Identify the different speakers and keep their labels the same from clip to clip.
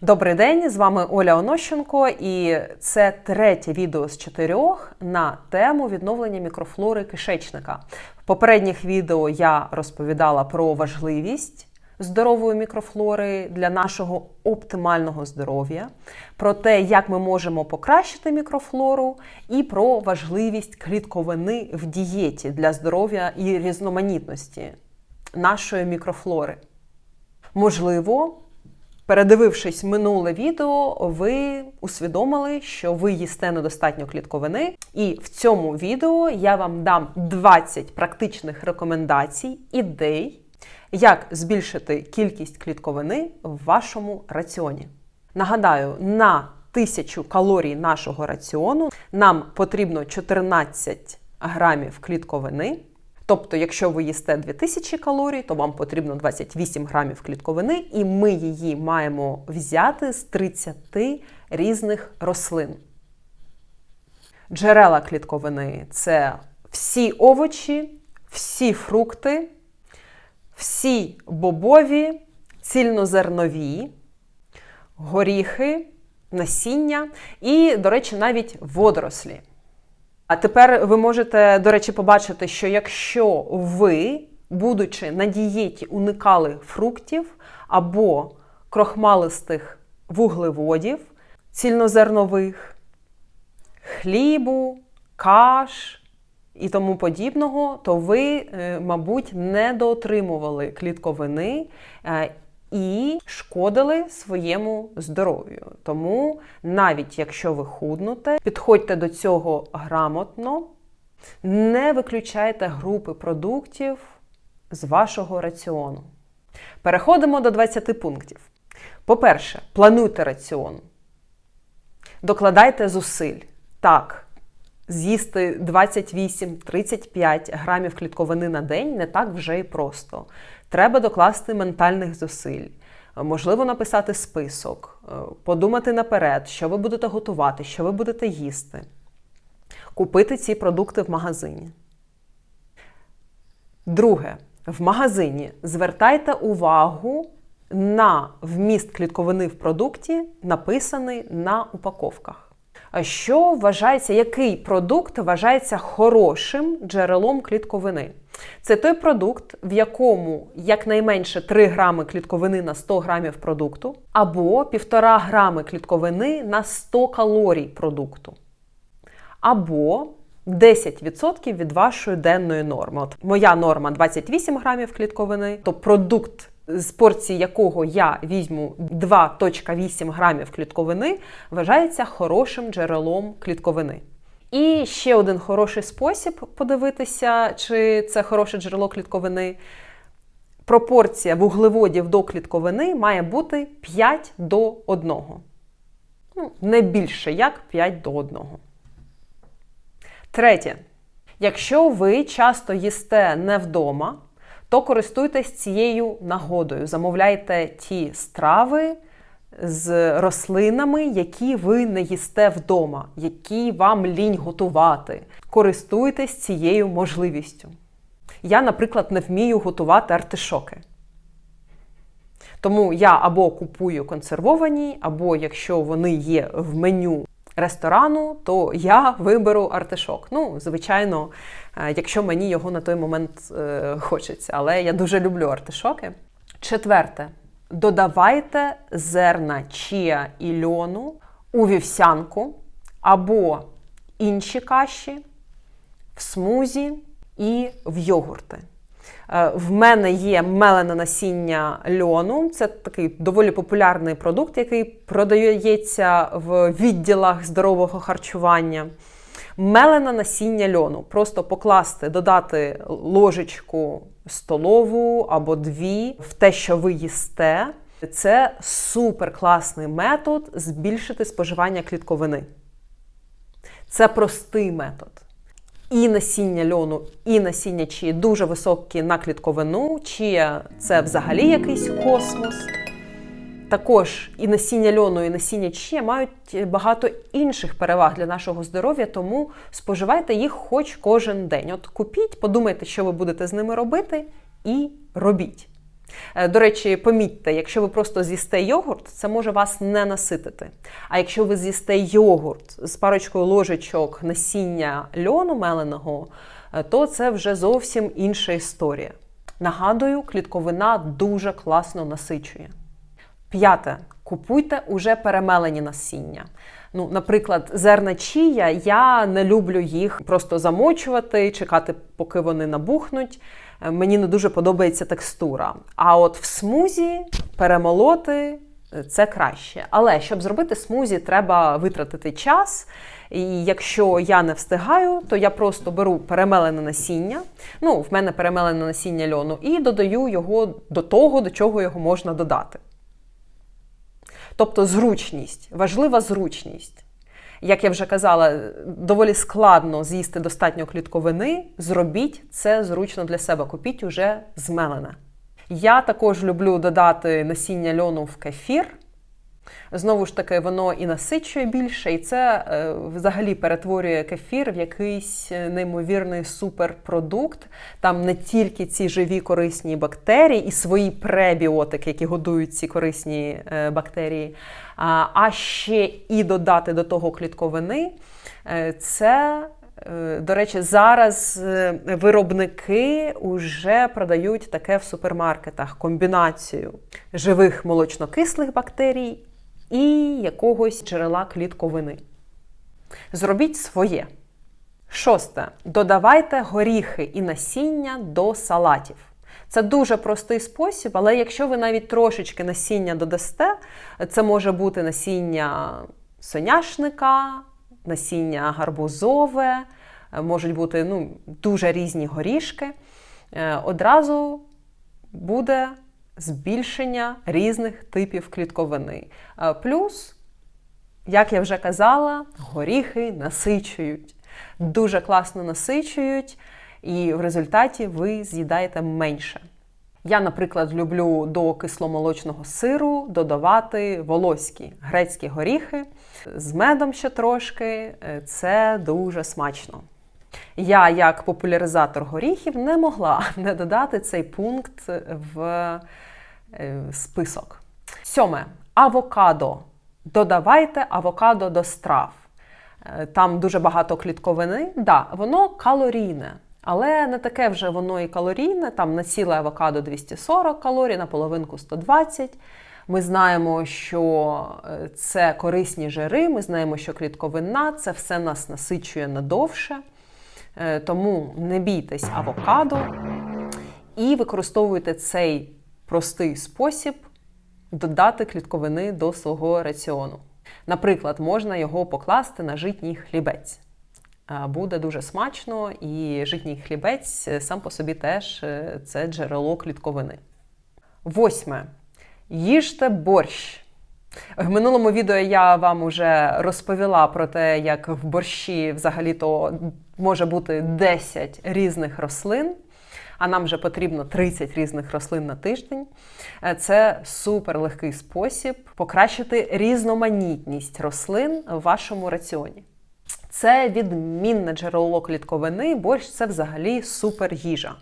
Speaker 1: Добрий день, з вами Оля Онощенко, і це третє відео з чотирьох на тему відновлення мікрофлори кишечника. В попередніх відео я розповідала про важливість здорової мікрофлори для нашого оптимального здоров'я, про те, як ми можемо покращити мікрофлору, і про важливість клітковини в дієті для здоров'я і різноманітності нашої мікрофлори. Можливо, Передивившись минуле відео, ви усвідомили, що ви їсте недостатньо клітковини, і в цьому відео я вам дам 20 практичних рекомендацій, ідей, як збільшити кількість клітковини в вашому раціоні. Нагадаю, на 1000 калорій нашого раціону нам потрібно 14 грамів клітковини. Тобто, якщо ви їсте 2000 калорій, то вам потрібно 28 грамів клітковини, і ми її маємо взяти з 30 різних рослин. Джерела клітковини це всі овочі, всі фрукти, всі бобові, цільнозернові, горіхи, насіння і, до речі, навіть водорослі. А тепер ви можете, до речі, побачити, що якщо ви, будучи на дієті, уникали фруктів або крохмалистих вуглеводів, цільнозернових, хлібу, каш і тому подібного, то ви, е, мабуть, недоотримували клітковини е, і шкодили своєму здоров'ю. Тому навіть якщо ви худнете, підходьте до цього грамотно, не виключайте групи продуктів з вашого раціону. Переходимо до 20 пунктів. По-перше, плануйте раціон. Докладайте зусиль. Так, з'їсти 28-35 грамів клітковини на день не так вже і просто. Треба докласти ментальних зусиль. Можливо, написати список, е, подумати наперед, що ви будете готувати, що ви будете їсти, купити ці продукти в магазині. Друге, в магазині звертайте увагу на вміст клітковини в продукті, написаний на упаковках. Що вважається, який продукт вважається хорошим джерелом клітковини? Це той продукт, в якому якнайменше 3 грами клітковини на 100 грамів продукту, або 1,5 грами клітковини на 100 калорій продукту. Або 10% від вашої денної норми. От Моя норма 28 грамів клітковини, то продукт з порції якого я візьму 2,8 грамів клітковини, вважається хорошим джерелом клітковини. І ще один хороший спосіб подивитися, чи це хороше джерело клітковини. Пропорція вуглеводів до клітковини має бути 5 до 1. Ну, Не більше як 5 до 1. Третє. Якщо ви часто їсте не вдома, то користуйтесь цією нагодою. Замовляйте ті страви з рослинами, які ви не їсте вдома, які вам лінь готувати. Користуйтесь цією можливістю. Я, наприклад, не вмію готувати артишоки. Тому я або купую консервовані, або якщо вони є в меню ресторану, то я виберу артишок. Ну, звичайно, е, якщо мені його на той момент е, хочеться. Але я дуже люблю артишоки. Четверте, додавайте зерна чія і льону у вівсянку або інші каші, в смузі і в йогурти. Е, в мене є мелене насіння льону. Це такий доволі популярний продукт, який продається в відділах здорового харчування. Мелене насіння льону. Просто покласти, додати ложечку столову або дві в те, що ви їсте. Це супер класний метод збільшити споживання клітковини. Це простий метод і насіння льону, і насіння чії дуже високі на клітковину, чия це взагалі якийсь космос. Також і насіння льону, і насіння чия мають багато інших переваг для нашого здоров'я, тому споживайте їх хоч кожен день. От купіть, подумайте, що ви будете з ними робити, і робіть. Е, До речі, помітьте, якщо ви просто з'їсте йогурт, це може вас не наситити. А якщо ви з'їсте йогурт з парочкою ложечок насіння льону меленого, е, то це вже зовсім інша історія. Нагадую, клітковина дуже класно насичує. П'яте. Купуйте уже перемелені насіння. Ну, наприклад, зерна чія, я не люблю їх просто замочувати, чекати, поки вони набухнуть. Е, Мені не дуже подобається текстура. А от в смузі перемолоти е, це краще. Але щоб зробити смузі, треба витратити час. І якщо я не встигаю, то я просто беру перемелене насіння. Ну, в мене перемелене насіння льону, і додаю його до того, до чого його можна додати. Тобто зручність, важлива зручність. Як я вже казала, доволі складно з'їсти достатньо клітковини. Зробіть це зручно для себе. Купіть уже змелене. Я також люблю додати насіння льону в кефір. Знову ж таки, воно і насичує більше, і це е, взагалі перетворює кефір в якийсь е, неймовірний суперпродукт. Там не тільки ці живі корисні бактерії і свої пребіотики, які годують ці корисні е, бактерії, а, а ще і додати до того клітковини. Е, це Е, До речі, зараз е, виробники вже продають таке в супермаркетах комбінацію живих молочнокислих бактерій і якогось джерела клітковини. Зробіть своє. Шосте. Додавайте горіхи і насіння до салатів. Це дуже простий спосіб, але якщо ви навіть трошечки насіння додасте, це може бути насіння соняшника, насіння гарбузове, можуть бути ну, дуже різні горішки. Е, Одразу буде збільшення різних типів клітковини. Е, Плюс, як я вже казала, горіхи насичують. Дуже класно насичують, і в результаті ви з'їдаєте менше. Я, наприклад, люблю до кисломолочного сиру додавати волоські грецькі горіхи з медом ще трошки. Е, Це дуже смачно. Я, як популяризатор горіхів, не могла не додати цей пункт в е, список. Сьоме. Авокадо. Додавайте авокадо до страв. Е, Там дуже багато клітковини. Да, воно калорійне. Але не таке вже воно і калорійне. Там на ціле авокадо 240 калорій, на половинку 120. Ми знаємо, що е, це корисні жири, ми знаємо, що клітковина це все нас насичує надовше. Е, Тому не бійтесь авокадо і використовуйте цей простий спосіб додати клітковини до свого раціону. Наприклад, можна його покласти на житній хлібець. Е, Буде дуже смачно, і житній хлібець сам по собі теж е, це джерело клітковини. Восьме. Їжте борщ. В минулому відео я вам уже розповіла про те, як в борщі взагалі-то може бути 10 різних рослин, а нам вже потрібно 30 різних рослин на тиждень. Е, Це супер легкий спосіб покращити різноманітність рослин в вашому раціоні. Це відмінне джерело клітковини, борщ це взагалі супер їжа.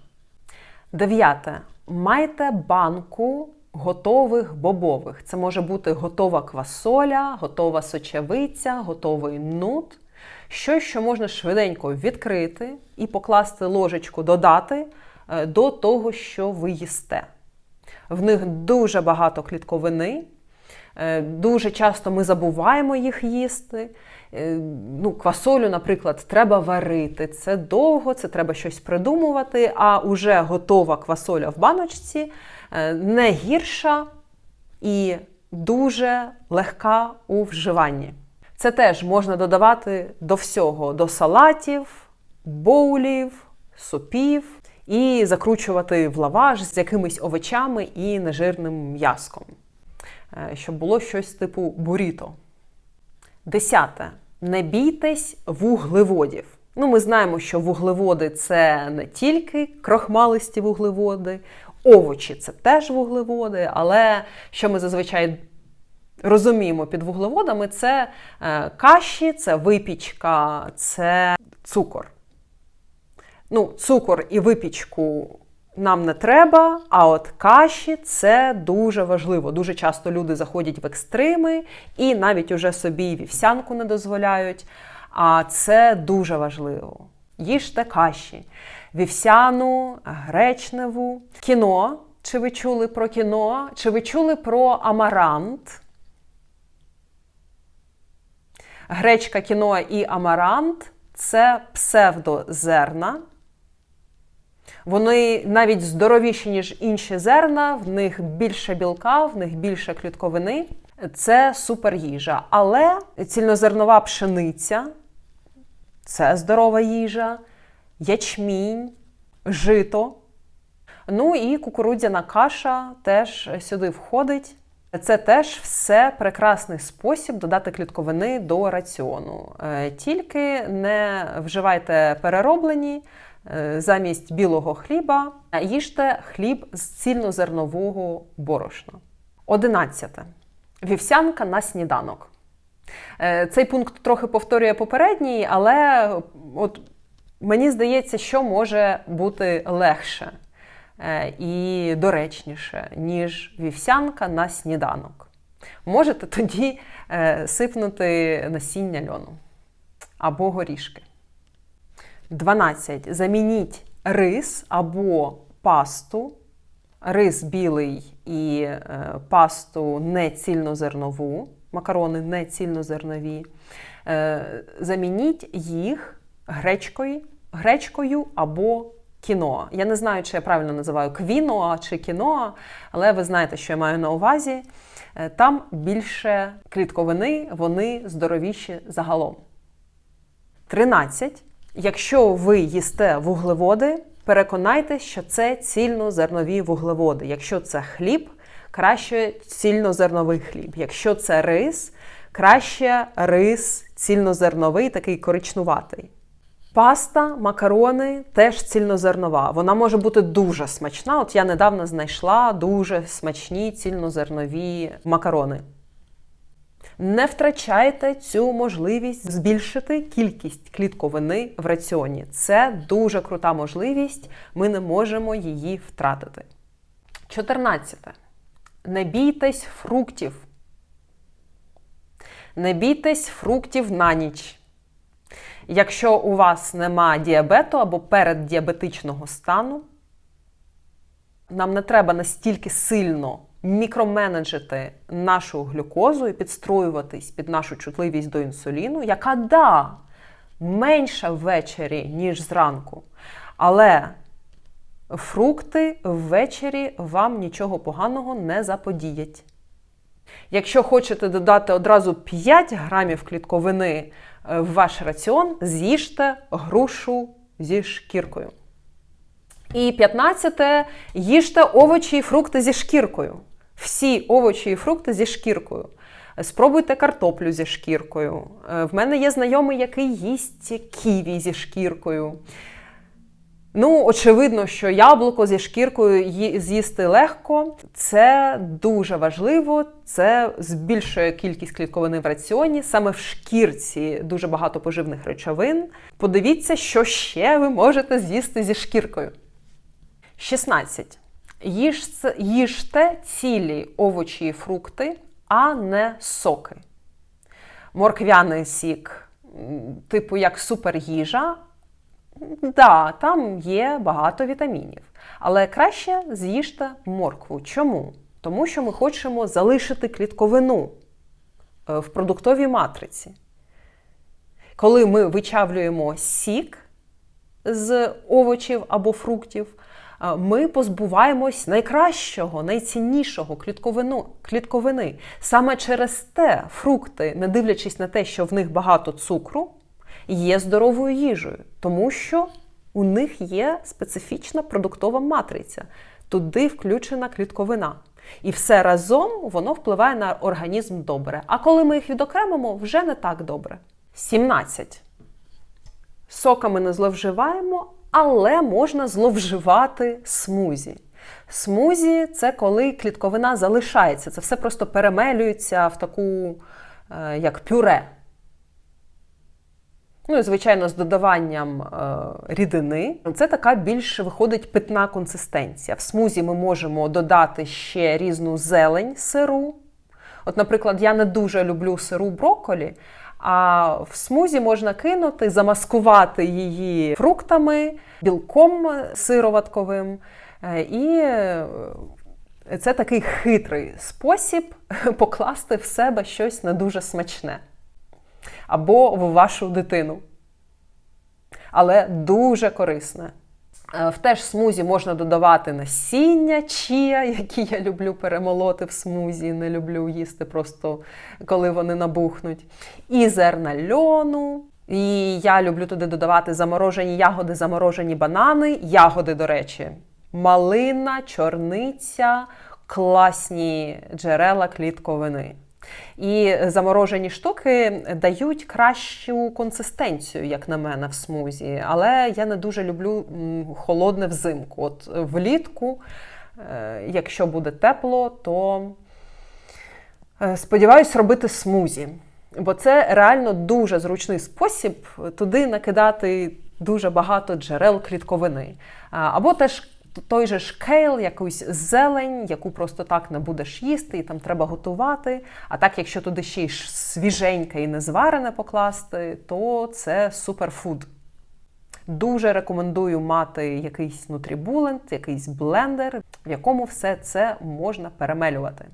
Speaker 1: Дев'яте. Майте банку готових бобових. Це може бути готова квасоля, готова сочевиця, готовий нут. Щось, що можна швиденько відкрити і покласти ложечку, додати е, до того, що ви їсте. В них дуже багато клітковини. Е, Дуже часто ми забуваємо їх їсти. Е, Ну, Квасолю, наприклад, треба варити. Це довго, це треба щось придумувати, а уже готова квасоля в баночці не гірша і дуже легка у вживанні. Це теж можна додавати до всього: до салатів, боулів, супів і закручувати в лаваш з якимись овочами і нежирним м'яском, Е, щоб було щось типу буріто. Десяте. Не бійтесь вуглеводів. Ну, ми знаємо, що вуглеводи це не тільки крохмалисті вуглеводи, овочі це теж вуглеводи, але що ми зазвичай розуміємо під вуглеводами, це е, каші, це випічка, це цукор. Ну, цукор і випічку нам не треба, а от каші це дуже важливо. Дуже часто люди заходять в екстрими і навіть уже собі вівсянку не дозволяють. А це дуже важливо. Їжте каші, вівсяну, гречневу, кіно. Чи ви чули про кіно? Чи ви чули про амарант? Гречка кіно і амарант це псевдозерна. Вони навіть здоровіші, ніж інші зерна, в них більше білка, в них більше клітковини. Це суперїжа. Але цільнозернова пшениця це здорова їжа, ячмінь, жито. Ну і кукурудзяна каша теж сюди входить. Це теж все прекрасний спосіб додати клітковини до раціону. Е, тільки не вживайте перероблені е, замість білого хліба, а їжте хліб з цільнозернового борошна. Одинадцяте. Вівсянка на сніданок. Е, цей пункт трохи повторює попередній, але от мені здається, що може бути легше. Е, і доречніше, ніж вівсянка на сніданок. Можете тоді е, сипнути насіння льону або горішки. 12. Замініть рис або пасту, рис білий і е, пасту не цільнозернову, макарони не цільнозернові. Замініть їх гречкою, гречкою або кіно. Я не знаю, чи я правильно називаю квіноа чи кіноа, але ви знаєте, що я маю на увазі. Е, там більше клітковини, вони здоровіші загалом. 13. Якщо ви їсте вуглеводи, переконайтеся, що це цільнозернові вуглеводи. Якщо це хліб, краще цільнозерновий хліб. Якщо це рис, краще рис цільнозерновий, такий коричнуватий. Паста, макарони теж цільнозернова. Вона може бути дуже смачна. От я недавно знайшла дуже смачні цільнозернові макарони. Не втрачайте цю можливість збільшити кількість клітковини в раціоні. Це дуже крута можливість, ми не можемо її втратити. 14. Не бійтесь фруктів. Не бійтесь фруктів на ніч. Якщо у вас нема діабету або переддіабетичного стану, нам не треба настільки сильно мікроменеджити нашу глюкозу і підстроюватись під нашу чутливість до інсуліну, яка да, менша ввечері, ніж зранку. Але фрукти ввечері вам нічого поганого не заподіять. Якщо хочете додати одразу 5 грамів клітковини в ваш раціон, з'їжте грушу зі шкіркою. І 15. Їжте овочі і фрукти зі шкіркою. Всі овочі і фрукти зі шкіркою. Спробуйте картоплю зі шкіркою. Е, в мене є знайомий, який їсть ківі зі шкіркою. Ну, очевидно, що яблуко зі шкіркою з'їсти легко. Це дуже важливо, це збільшує кількість клітковини в раціоні. Саме в шкірці дуже багато поживних речовин. Подивіться, що ще ви можете з'їсти зі шкіркою. 16. Їжте цілі овочі і фрукти, а не соки. Морквяний сік, типу як суперїжа, да, там є багато вітамінів. Але краще з'їжте моркву. Чому? Тому що ми хочемо залишити клітковину е, в продуктовій матриці. Коли ми вичавлюємо сік з овочів або фруктів, е, ми позбуваємось найкращого, найціннішого клітковину, клітковини. Саме через те фрукти, не дивлячись на те, що в них багато цукру, є здоровою їжею, тому що у них є специфічна продуктова матриця, туди включена клітковина. І все разом воно впливає на організм добре. А коли ми їх відокремимо, вже не так добре. 17. Соками не зловживаємо, але можна зловживати смузі. Смузі це коли клітковина залишається. Це все просто перемелюється в таку, е, як пюре. Ну і звичайно, з додаванням е, рідини. Це така більш виходить питна консистенція. В смузі ми можемо додати ще різну зелень сиру. От, наприклад, я не дуже люблю сиру брокколі, а в смузі можна кинути, замаскувати її фруктами, білком сироватковим. Е, і е, це такий хитрий спосіб покласти в себе щось не дуже смачне або в вашу дитину. Але дуже корисне. Е, в теж смузі можна додавати насіння чія, які я люблю перемолоти в смузі, не люблю їсти просто коли вони набухнуть. І зерна льону. І я люблю туди додавати заморожені ягоди, заморожені банани. Ягоди, до речі, малина, чорниця, класні джерела клітковини. І заморожені штуки дають кращу консистенцію, як на мене, в смузі. Але я не дуже люблю холодне взимку. От влітку, е, якщо буде тепло, то е, сподіваюсь робити смузі. Бо це реально дуже зручний спосіб туди накидати дуже багато джерел клітковини. Або теж той же ж кейл, якусь зелень, яку просто так не будеш їсти, і там треба готувати. А так, якщо туди ще й свіженьке і незварене покласти, то це суперфуд. Дуже рекомендую мати якийсь нутрібулент, якийсь блендер, в якому все це можна перемелювати.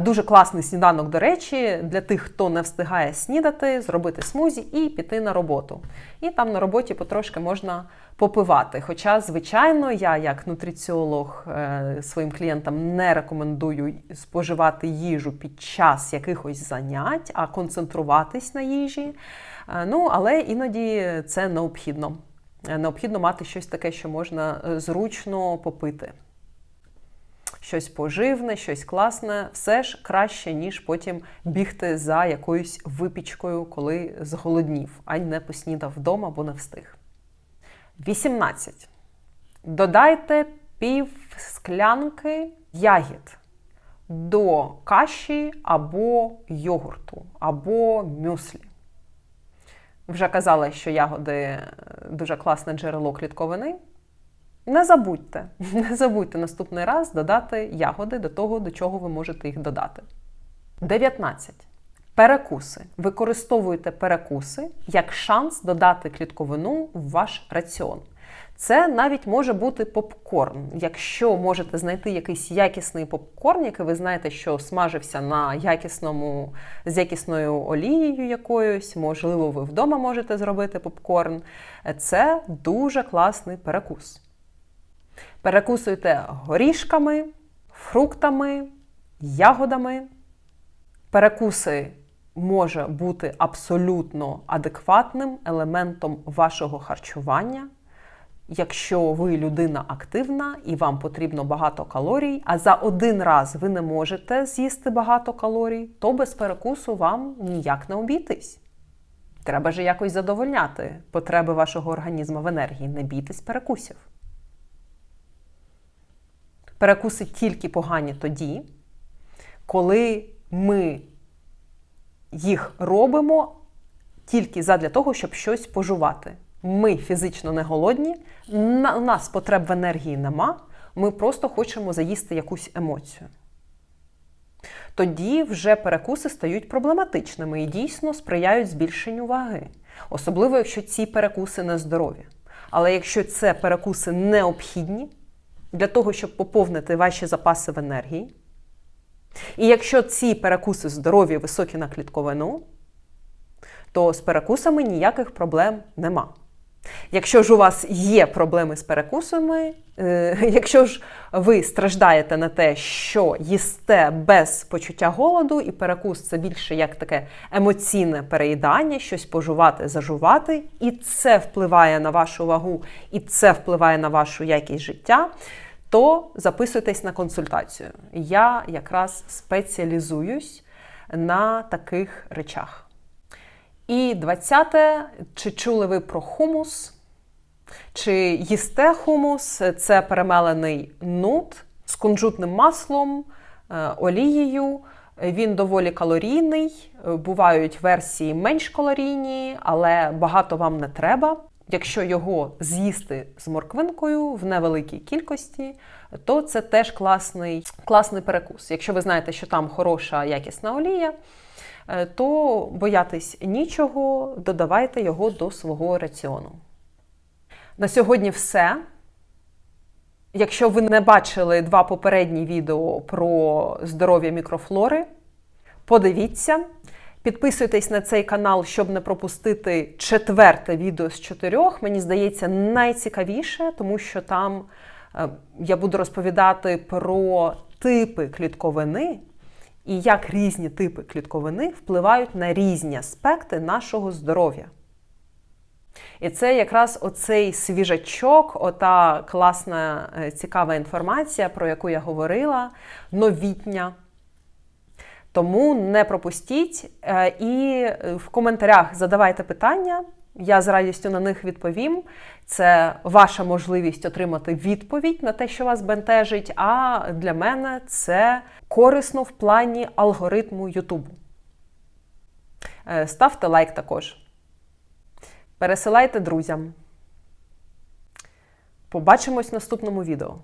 Speaker 1: Дуже класний сніданок, до речі, для тих, хто не встигає снідати, зробити смузі і піти на роботу. І там на роботі потрошки можна попивати. Хоча, звичайно, я, як нутриціолог, е, своїм клієнтам не рекомендую споживати їжу під час якихось занять, а концентруватись на їжі. Е, ну, але іноді це необхідно. Е, необхідно мати щось таке, що можна зручно попити щось поживне, щось класне, все ж краще, ніж потім бігти за якоюсь випічкою, коли зголоднів, а не поснідав вдома, бо не встиг. 18. Додайте пів склянки ягід до каші або йогурту, або мюслі. Вже казала, що ягоди дуже класне джерело клітковини. Не забудьте, не забудьте наступний раз додати ягоди до того, до чого ви можете їх додати. 19. Перекуси. Використовуйте перекуси як шанс додати клітковину в ваш раціон. Це навіть може бути попкорн. Якщо можете знайти якийсь якісний попкорн, який ви знаєте, що смажився на якісному, з якісною олією якоюсь, можливо, ви вдома можете зробити попкорн. Це дуже класний перекус. Перекусуйте горішками, фруктами, ягодами. Перекуси може бути абсолютно адекватним елементом вашого харчування. Якщо ви людина активна і вам потрібно багато калорій, а за один раз ви не можете з'їсти багато калорій, то без перекусу вам ніяк не обійтись. Треба ж якось задовольняти потреби вашого організму в енергії. Не бійтесь перекусів. Перекуси тільки погані тоді, коли ми їх робимо тільки задля того, щоб щось пожувати. Ми фізично не голодні, у нас потреб в енергії нема, ми просто хочемо заїсти якусь емоцію. Тоді вже перекуси стають проблематичними і дійсно сприяють збільшенню ваги, особливо якщо ці перекуси не здорові. Але якщо це перекуси необхідні, для того, щоб поповнити ваші запаси в енергії. І якщо ці перекуси здорові, високі на клітковину, то з перекусами ніяких проблем нема. Якщо ж у вас є проблеми з перекусами, е, якщо ж ви страждаєте на те, що їсте без почуття голоду, і перекус це більше як таке емоційне переїдання, щось пожувати, зажувати, і це впливає на вашу вагу, і це впливає на вашу якість життя, то записуйтесь на консультацію. Я якраз спеціалізуюсь на таких речах. І 20. Чи чули ви про хумус? Чи їсте хумус? Це перемелений нут з кунжутним маслом, е, олією, Він доволі калорійний, бувають версії менш калорійні, але багато вам не треба. Якщо його з'їсти з морквинкою в невеликій кількості, то це теж класний, класний перекус. Якщо ви знаєте, що там хороша якісна олія, то боятись нічого, додавайте його до свого раціону. На сьогодні все. Якщо ви не бачили два попередні відео про здоров'я мікрофлори, подивіться. Підписуйтесь на цей канал, щоб не пропустити четверте відео з чотирьох. Мені здається, найцікавіше, тому що там е, я буду розповідати про типи клітковини і як різні типи клітковини впливають на різні аспекти нашого здоров'я. І це якраз оцей свіжачок, ота класна, е, цікава інформація, про яку я говорила, новітня. Тому не пропустіть е, і в коментарях задавайте питання. Я з радістю на них відповім. Це ваша можливість отримати відповідь на те, що вас бентежить. А для мене це корисно в плані алгоритму Ютубу. Е, Ставте лайк також. Пересилайте друзям. Побачимось в наступному відео.